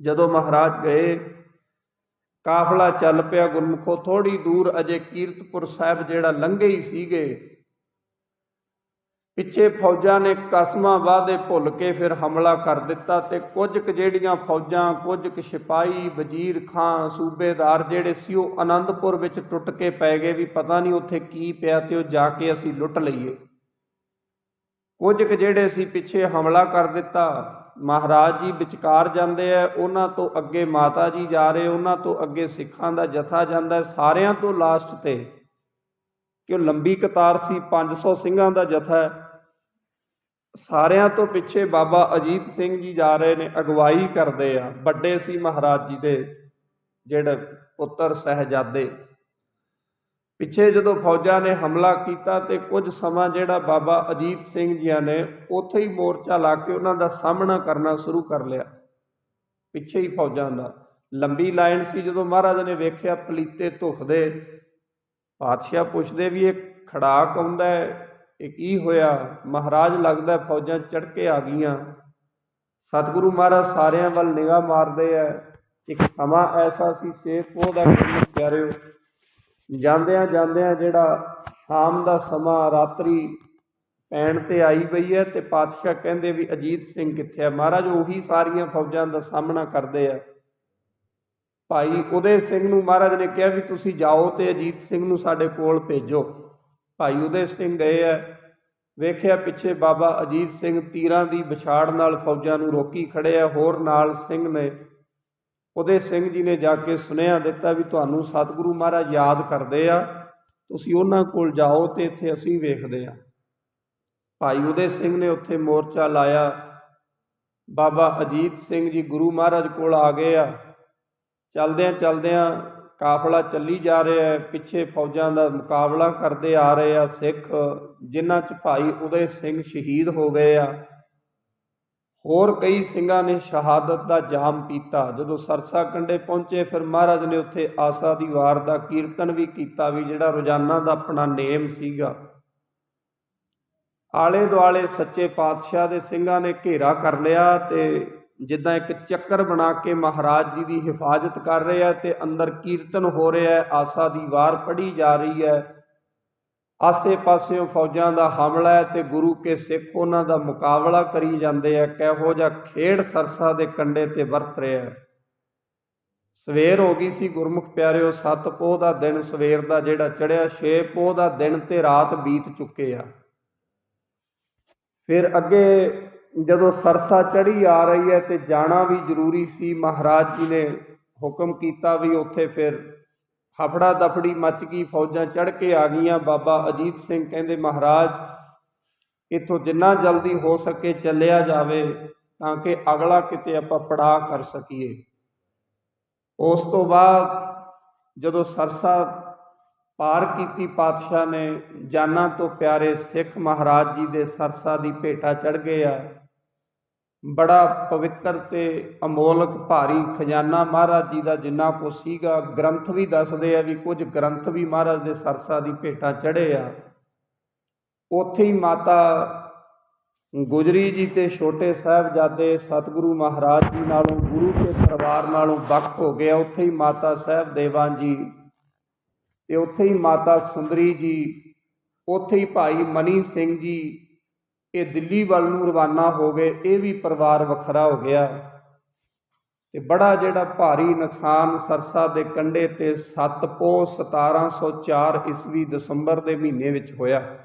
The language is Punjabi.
ਜਦੋਂ ਮਹਾਰਾਜ ਗਏ, ਕਾਫਲਾ ਚੱਲ ਪਿਆ ਗੁਰਮੁਖੋ ਥੋੜੀ ਦੂਰ ਅਜੇ ਕੀਰਤਪੁਰ ਸਾਹਿਬ ਜਿਹੜਾ ਲੰਘੇ ਹੀ ਸੀਗੇ। ਪਿੱਛੇ ਫੌਜਾਂ ਨੇ ਕਸਮਾਂ ਵਾਅਦੇ ਭੁੱਲ ਕੇ ਫਿਰ ਹਮਲਾ ਕਰ ਦਿੱਤਾ ਤੇ ਕੁਝ ਕੁ ਜਿਹੜੀਆਂ ਫੌਜਾਂ, ਕੁਝ ਕੁ ਸਿਪਾਹੀ, ਵਜ਼ੀਰ ਖਾਂ ਸੂਬੇਦਾਰ ਜਿਹੜੇ ਸੀ ਉਹ ਆਨੰਦਪੁਰ ਵਿੱਚ ਟੁੱਟ ਕੇ ਪੈ ਗਏ ਵੀ ਪਤਾ ਨਹੀਂ ਉੱਥੇ ਕੀ ਪਿਆ ਤੇ ਉਹ ਜਾ ਕੇ ਅਸੀਂ ਲੁੱਟ ਲਈਏ। ਕੁਝ ਕੁ ਜਿਹੜੇ ਸੀ ਪਿੱਛੇ ਹਮਲਾ ਕਰ ਦਿੱਤਾ। ਮਹਾਰਾਜ ਜੀ ਵਿਚਕਾਰ ਜਾਂਦੇ ਆ, ਉਹਨਾਂ ਤੋਂ ਅੱਗੇ ਮਾਤਾ ਜੀ ਜਾ ਰਹੇ, ਉਹਨਾਂ ਤੋਂ ਅੱਗੇ ਸਿੱਖਾਂ ਦਾ ਜਥਾ ਜਾਂਦਾ ਸਾਰਿਆਂ ਤੋਂ ਲਾਸਟ ਤੇ ਕਿ ਉਹ ਲੰਬੀ ਕਤਾਰ ਸੀ 500 ਸਿੰਘਾਂ ਦਾ ਜਥਾ ਸਾਰਿਆਂ ਤੋਂ ਪਿੱਛੇ ਬਾਬਾ ਅਜੀਤ ਸਿੰਘ ਜੀ ਜਾ ਰਹੇ ਨੇ, ਅਗਵਾਈ ਕਰਦੇ ਆ। ਵੱਡੇ ਸੀ ਮਹਾਰਾਜ ਜੀ ਦੇ, ਜਿਹੜੇ ਪੁੱਤਰ ਸਹਿਜਾਦੇ। ਪਿੱਛੇ ਜਦੋਂ ਫੌਜਾਂ ਨੇ ਹਮਲਾ ਕੀਤਾ ਤੇ ਕੁਝ ਸਮਾਂ ਜਿਹੜਾ ਬਾਬਾ ਅਜੀਤ ਸਿੰਘ ਜੀਆਂ ਨੇ, ਉੱਥੇ ਹੀ ਮੋਰਚਾ ਲਾ ਕੇ ਉਹਨਾਂ ਦਾ ਸਾਹਮਣਾ ਕਰਨਾ ਸ਼ੁਰੂ ਕਰ ਲਿਆ। ਪਿੱਛੇ ਹੀ ਫੌਜਾਂ ਦਾ। ਲੰਬੀ ਲਾਈਨ ਸੀ ਜਦੋਂ ਮਹਾਰਾਜ ਨੇ ਵੇਖਿਆ ਪਲੀਤੇ ਧੁਖਦੇ ਪਾਤਸ਼ਾਹ ਪੁੱਛਦੇ ਵੀ ਇਹ ਖੜਾਕ ਆਉਂਦਾ ਹੈ, ਇਹ ਕੀ ਹੋਇਆ? ਮਹਾਰਾਜ ਲੱਗਦਾ ਫੌਜਾਂ ਚੜ ਕੇ ਆ ਗਈਆਂ। ਸਤਿਗੁਰੂ ਮਹਾਰਾਜ ਸਾਰਿਆਂ ਵੱਲ ਨਿਗਾਹ ਮਾਰਦੇ ਆ ਇੱਕ ਸਮਾਂ ਐਸਾ ਸੀ ਸੇਖ ਪੋਹ ਦਾ ਗੁਰਮੁਖ ਪਿਆਰਿਓ। ਜਾਂਦਿਆਂ ਜਾਂਦਿਆਂ ਜਿਹੜਾ ਸ਼ਾਮ ਦਾ ਸਮਾਂ ਰਾਤਰੀ ਪੈਣ ਤੇ ਆਈ ਪਈ ਹੈ ਤੇ ਪਾਤਸ਼ਾਹ ਕਹਿੰਦੇ ਵੀ ਅਜੀਤ ਸਿੰਘ ਕਿੱਥੇ ਹੈ ਮਹਾਰਾਜ ਉਹੀ ਸਾਰੀਆਂ ਫੌਜਾਂ ਦਾ ਸਾਹਮਣਾ ਕਰਦੇ ਆ। ਭਾਈ ਉਦੇ ਸਿੰਘ ਨੂੰ ਮਹਾਰਾਜ ਨੇ ਕਿਹਾ ਵੀ ਤੁਸੀਂ ਜਾਓ ਤੇ ਅਜੀਤ ਸਿੰਘ ਨੂੰ ਸਾਡੇ ਕੋਲ ਭੇਜੋ। ਭਾਈ ਉਦੇ ਸਿੰਘ ਗਏ ਆ, ਵੇਖਿਆ ਪਿੱਛੇ ਬਾਬਾ ਅਜੀਤ ਸਿੰਘ ਤੀਰਾਂ ਦੀ ਵਿਛਾੜ ਨਾਲ ਫੌਜਾਂ ਨੂੰ ਰੋਕੀ ਖੜੇ ਆ। ਹੋਰ ਨਾਲ ਸਿੰਘ ਨੇ ਉਦੇ ਸਿੰਘ ਜੀ ਨੇ ਜਾ ਕੇ ਸੁਨੇਹਾ ਦਿੱਤਾ ਵੀ ਤੁਹਾਨੂੰ ਸਤਿਗੁਰੂ ਮਹਾਰਾਜ ਯਾਦ ਕਰਦੇ ਆ, ਤੁਸੀਂ ਉਹਨਾਂ ਕੋਲ ਜਾਓ ਤੇ ਇੱਥੇ ਅਸੀਂ ਵੇਖਦੇ ਆ। ਭਾਈ ਉਦੇ ਸਿੰਘ ਨੇ ਉੱਥੇ ਮੋਰਚਾ ਲਾਇਆ। ਬਾਬਾ ਅਜੀਤ ਸਿੰਘ ਜੀ ਗੁਰੂ ਮਹਾਰਾਜ ਕੋਲ ਆ ਗਏ ਆ। ਚਲਦਿਆਂ ਚਲਦਿਆਂ ਕਾਫਲਾ ਚੱਲੀ ਜਾ ਰਿਹਾ ਹੈ, ਪਿੱਛੇ ਫੌਜਾਂ ਦਾ ਮੁਕਾਬਲਾ ਕਰਦੇ ਆ ਰਹੇ ਆ ਸਿੱਖ, ਜਿਨ੍ਹਾਂ 'ਚ ਭਾਈ ਉਦੇ ਸਿੰਘ ਸ਼ਹੀਦ ਹੋ ਗਏ ਆ। ਹੋਰ ਕਈ ਸਿੰਘਾਂ ਨੇ ਸ਼ਹਾਦਤ ਦਾ ਜਾਮ ਪੀਤਾ। ਜਦੋਂ ਸਰਸਾ ਕੰਡੇ ਪਹੁੰਚੇ, ਫਿਰ ਮਹਾਰਾਜ ਨੇ ਉੱਥੇ ਆਸਾ ਦੀ ਵਾਰ ਦਾ ਕੀਰਤਨ ਵੀ ਕੀਤਾ ਵੀ ਜਿਹੜਾ ਰੋਜ਼ਾਨਾ ਦਾ ਆਪਣਾ ਨੇਮ ਸੀਗਾ। ਆਲੇ ਦੁਆਲੇ ਸੱਚੇ ਪਾਤਸ਼ਾਹ ਦੇ ਸਿੰਘਾਂ ਨੇ ਘੇਰਾ ਕਰ ਲਿਆ ਤੇ ਜਿੱਦਾਂ ਇੱਕ ਚੱਕਰ ਬਣਾ ਕੇ ਮਹਾਰਾਜ ਜੀ ਦੀ ਹਿਫਾਜ਼ਤ ਕਰ ਰਿਹਾ ਆ ਤੇ ਅੰਦਰ ਕੀਰਤਨ ਹੋ ਰਿਹਾ ਆਸਾ ਦੀ ਵਾਰ ਪੜੀ ਜਾ ਰਹੀ ਹੈ। ਆਸੇ ਪਾਸਿਓਂ ਫੌਜਾਂ ਦਾ ਹਮਲਾ ਹੈ ਤੇ ਗੁਰੂ ਕੇ ਸਿੱਖ ਉਹਨਾਂ ਦਾ ਮੁਕਾਬਲਾ ਕਰੀ ਜਾਂਦੇ ਆ, ਕਿਹੋ ਜਿਹਾ ਖੇਡ ਸਰਸਾ ਦੇ ਕੰਡੇ ਤੇ ਵਰਤ ਰਿਹਾ ਸਵੇਰ ਹੋ ਗਈ ਸੀ ਗੁਰਮੁਖ ਪਿਆਰਿਓ, ਸੱਤ ਪੋਹ ਦਾ ਦਿਨ ਸਵੇਰ ਦਾ ਜਿਹੜਾ ਚੜਿਆ 6 ਪੋਹ ਦਾ ਦਿਨ ਤੇ ਰਾਤ ਬੀਤ ਚੁੱਕੇ ਆ। ਫਿਰ ਅੱਗੇ ਜਦੋਂ ਸਰਸਾ ਚੜੀ ਆ ਰਹੀ ਹੈ ਤੇ ਜਾਣਾ ਵੀ ਜ਼ਰੂਰੀ ਸੀ, ਮਹਾਰਾਜ ਜੀ ਨੇ ਹੁਕਮ ਕੀਤਾ ਵੀ ਉੱਥੇ ਫਿਰ ਹਫੜਾ ਦਫੜੀ ਮੱਚ ਗਈ, ਫੌਜਾਂ ਚੜ ਕੇ ਆ ਗਈਆਂ। ਬਾਬਾ ਅਜੀਤ ਸਿੰਘ ਕਹਿੰਦੇ, ਮਹਾਰਾਜ, ਇਥੋਂ ਜਿੰਨਾ ਜਲਦੀ ਹੋ ਸਕੇ ਚੱਲਿਆ ਜਾਵੇ ਤਾਂ ਕਿ ਅਗਲਾ ਕਿਤੇ ਆਪਾਂ ਪੜਾ ਕਰ ਸਕੀਏ। ਉਸ ਤੋਂ ਬਾਅਦ ਜਦੋਂ ਸਰਸਾ ਪਾਰ ਕੀਤੀ, ਪਾਤਸ਼ਾਹ ਨੇ ਜਾਨਾਂ ਤੋਂ ਪਿਆਰੇ ਸਿੱਖ ਮਹਾਰਾਜ ਜੀ ਦੇ ਸਰਸਾ ਦੀ ਭੇਟਾ ਚੜ ਗਏ ਆ। ਬੜਾ ਪਵਿੱਤਰ ਤੇ ਅਮੋਲਕ ਭਾਰੀ ਖਜ਼ਾਨਾ ਮਹਾਰਾਜ ਜੀ ਦਾ ਜਿੰਨਾ ਕੋ ਸੀਗਾ, ਗ੍ਰੰਥ ਵੀ ਦੱਸਦੇ ਆ ਵੀ ਕੁਝ ਗ੍ਰੰਥ ਵੀ ਮਹਾਰਾਜ ਦੇ ਸਰਸਾ ਦੀ ਭੇਟਾ ਚੜੇ ਆ। ਉੱਥੇ ਹੀ ਮਾਤਾ ਗੁਜਰੀ ਜੀ ਤੇ ਛੋਟੇ ਸਾਹਿਬਜ਼ਾਦੇ ਸਤਿਗੁਰੂ ਮਹਾਰਾਜ ਜੀ ਨਾਲੋਂ, ਗੁਰੂ ਦੇ ਪਰਿਵਾਰ ਨਾਲੋਂ ਵੱਖ ਹੋ ਗਿਆ ਉੱਥੇ ਹੀ ਮਾਤਾ ਸਾਹਿਬ ਦੇਵਾਂ ਜੀ ਤੇ ਉੱਥੇ ਹੀ ਮਾਤਾ ਸੁੰਦਰੀ ਜੀ, ਉੱਥੇ ਹੀ ਭਾਈ ਮਨੀ ਸਿੰਘ ਜੀ ਇਹ ਦਿੱਲੀ ਵੱਲ ਨੂੰ ਰਵਾਨਾ ਹੋ ਗਏ, ਇਹ ਵੀ ਪਰਿਵਾਰ ਵੱਖਰਾ ਹੋ ਗਿਆ। ਤੇ ਬੜਾ ਜਿਹੜਾ ਭਾਰੀ ਨੁਕਸਾਨ ਸਰਸਾ ਦੇ ਕੰਢੇ ਤੇ 7 ਪੋਹ 1704 ਈਸਵੀ ਦਸੰਬਰ ਦੇ ਮਹੀਨੇ ਵਿੱਚ ਹੋਇਆ।